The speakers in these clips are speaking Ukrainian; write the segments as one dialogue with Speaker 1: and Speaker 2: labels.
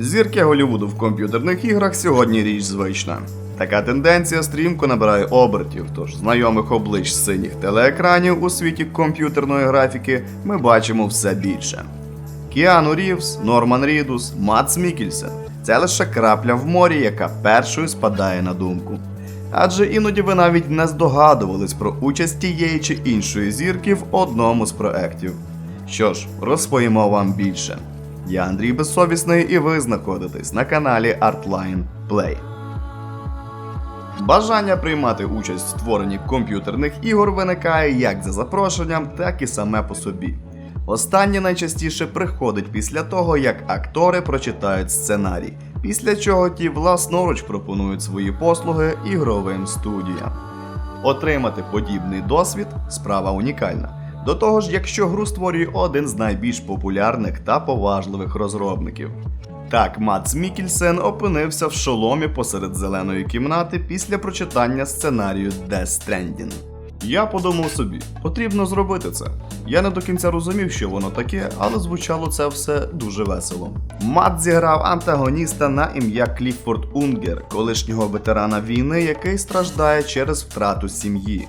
Speaker 1: Зірки Голлівуду в комп'ютерних іграх сьогодні річ звична. Така тенденція стрімко набирає обертів, тож знайомих облич синіх телеекранів у світі комп'ютерної графіки ми бачимо все більше. Кіану Рівс, Норман Рідус, Мац Мікільсен це лише крапля в морі, яка першою спадає на думку. Адже іноді ви навіть не здогадувались про участь тієї чи іншої зірки в одному з проєктів. Що ж, розповімо вам більше. Я Андрій Безсовісний, і ви знаходитесь на каналі Artline Play. Бажання приймати участь в створенні комп'ютерних ігор виникає як за запрошенням, так і саме по собі. Останнє найчастіше приходить після того, як актори прочитають сценарій, після чого ті власноруч пропонують свої послуги ігровим студіям. Отримати подібний досвід справа унікальна. До того ж, якщо гру створює один з найбільш популярних та поважливих розробників. Так, Мац Мікільсен опинився в шоломі посеред зеленої кімнати після прочитання сценарію Death Stranding. Я подумав собі, потрібно зробити це. Я не до кінця розумів, що воно таке, але звучало це все дуже весело. Мат зіграв антагоніста на ім'я Кліффорд Унгер, колишнього ветерана війни, який страждає через втрату сім'ї.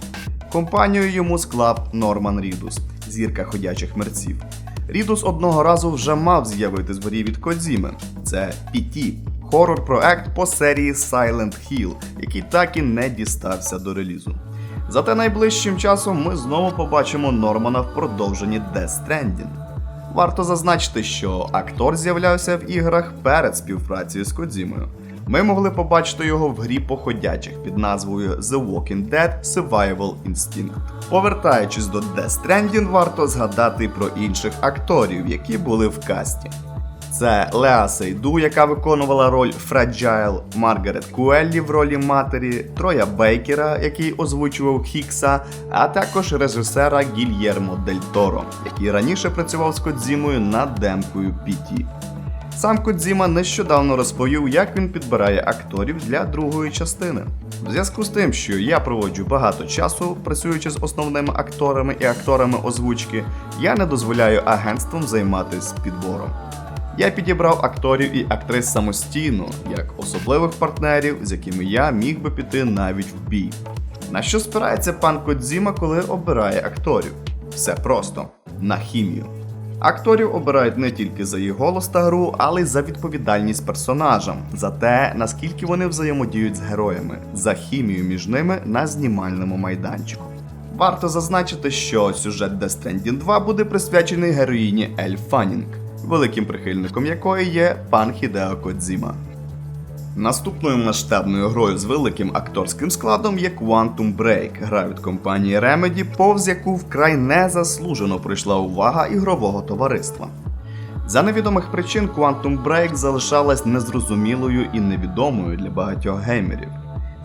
Speaker 1: Компанію йому склав Норман Рідус, зірка ходячих мерців. Рідус одного разу вже мав з'явитись в грі від Кодзіми. Це PT, хорор-проект по серії Silent Hill, який так і не дістався до релізу. Зате найближчим часом ми знову побачимо Нормана в продовженні Death Stranding. Варто зазначити, що актор з'являвся в іграх перед співпрацею з Кодзімою. Ми могли побачити його в грі походячих під назвою The Walking Dead Survival Instinct. Повертаючись до Death Stranding, варто згадати про інших акторів, які були в касті. Це Леа Сейду, яка виконувала роль Фраджайл, Маргарет Куеллі в ролі матері, Троя Бейкера, який озвучував Хікса, а також режисера Гільєрмо Дель Торо, який раніше працював з Кодзімою над демкою Піті. Сам Кодзіма нещодавно розповів, як він підбирає акторів для другої частини. В зв'язку з тим, що я проводжу багато часу, працюючи з основними акторами і акторами озвучки, я не дозволяю агентствам займатися підбором. Я підібрав акторів і актрис самостійно, як особливих партнерів, з якими я міг би піти навіть в бій. На що спирається пан Кодзіма, коли обирає акторів? Все просто на хімію. Акторів обирають не тільки за їх голос та гру, але й за відповідальність персонажам, за те, наскільки вони взаємодіють з героями, за хімію між ними на знімальному майданчику. Варто зазначити, що сюжет Death Stranding 2 буде присвячений героїні Ель Фанінг, великим прихильником якої є пан Хідео Кодзіма. Наступною масштабною грою з великим акторським складом є Quantum Break, гра від компанії Remedy, повз яку вкрай незаслужено прийшла увага ігрового товариства. За невідомих причин Quantum Break залишалась незрозумілою і невідомою для багатьох геймерів.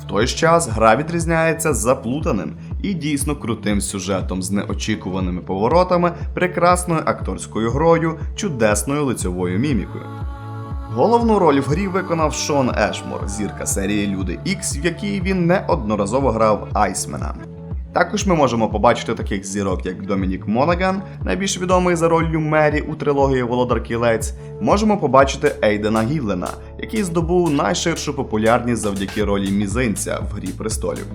Speaker 1: В той ж час гра відрізняється заплутаним і дійсно крутим сюжетом з неочікуваними поворотами, прекрасною акторською грою, чудесною лицьовою мімікою. Головну роль в грі виконав Шон Ешмор, зірка серії Люди Ікс, в якій він неодноразово грав Айсмена. Також ми можемо побачити таких зірок, як Домінік Монаган, найбільш відомий за роллю Мері у трилогії Володар Кілець. Можемо побачити Ейдена Гіллена, який здобув найширшу популярність завдяки ролі мізинця в Грі престолів.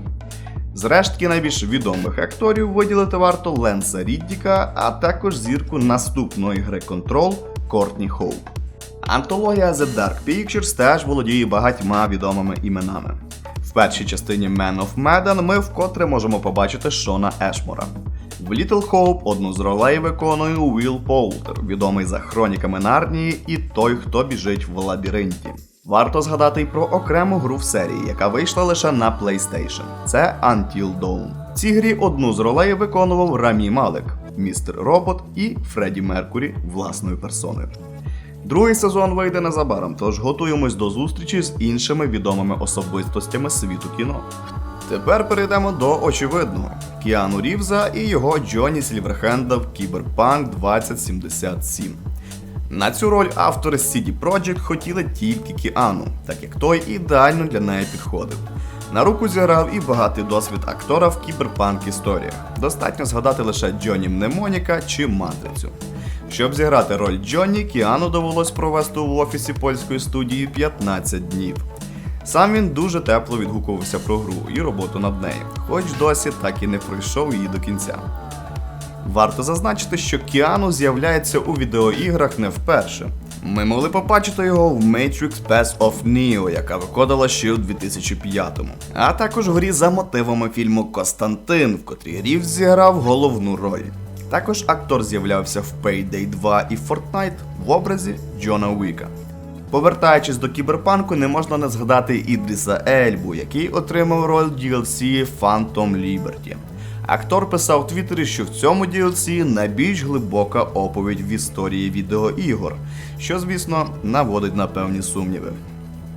Speaker 1: З рештки найбільш відомих акторів виділити варто Ленса Ріддіка, а також зірку наступної гри Control Кортні Хоуп. Антологія The Dark Pictures теж володіє багатьма відомими іменами. В першій частині Man of Medan ми вкотре можемо побачити Шона Ешмора. В Little Hope одну з ролей виконує Уілл Поултер, відомий за хроніками Нарнії і той, хто біжить в лабіринті. Варто згадати й про окрему гру в серії, яка вийшла лише на PlayStation. Це Until Dawn. В цій грі одну з ролей виконував Рамі Малик, містер Робот і Фредді Меркурі власною персоною. Другий сезон вийде незабаром, тож готуємось до зустрічі з іншими відомими особистостями світу кіно. Тепер перейдемо до очевидного: Кіану Рівза і його Джоні Сільверхенда в Кіберпанк 2077. На цю роль автори CD Projekt хотіли тільки Кіану, так як той ідеально для неї підходив. На руку зіграв і багатий досвід актора в кіберпанк історіях. Достатньо згадати лише Джонні Мнемоніка чи Матрицю. Щоб зіграти роль Джонні, Кіану довелось провести в офісі польської студії 15 днів. Сам він дуже тепло відгукувався про гру і роботу над нею, хоч досі так і не пройшов її до кінця. Варто зазначити, що Кіану з'являється у відеоіграх не вперше. Ми могли побачити його в Matrix Path of Neo, яка виходила ще у 2005-му, а також в грі за мотивами фільму Константин, в котрій Рів зіграв головну роль. Також актор з'являвся в Payday 2 і Fortnite в образі Джона Уіка. Повертаючись до кіберпанку, не можна не згадати Ідріса Ельбу, який отримав роль DLC Phantom Liberty. Актор писав в Твіттері, що в цьому DLC найбільш глибока оповідь в історії відеоігор, що, звісно, наводить на певні сумніви.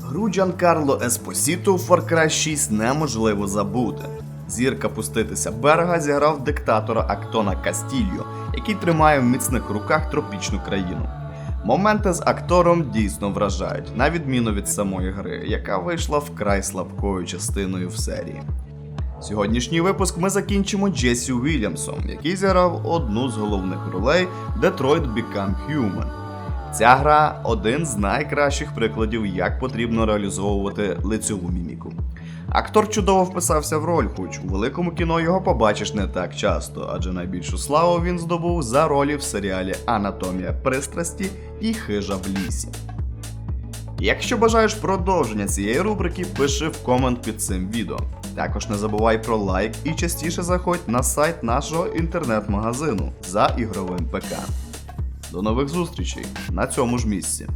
Speaker 1: Гру Джанкарло Еспосіто у Far Cry 6 неможливо забути. Зірка пуститися берега зіграв диктатора Актона Кастільо, який тримає в міцних руках тропічну країну. Моменти з актором дійсно вражають, на відміну від самої гри, яка вийшла вкрай слабкою частиною в серії. Сьогоднішній випуск ми закінчимо Джесі Уільямсом, який зіграв одну з головних ролей Detroit Become Human. Ця гра один з найкращих прикладів, як потрібно реалізовувати лицьову міміку. Актор чудово вписався в роль, хоч у великому кіно його побачиш не так часто, адже найбільшу славу він здобув за ролі в серіалі Анатомія пристрасті і Хижа в лісі. Якщо бажаєш продовження цієї рубрики, пиши в комент під цим відео. Також не забувай про лайк і частіше заходь на сайт нашого інтернет-магазину за ігровим ПК. До нових зустрічей на цьому ж місці.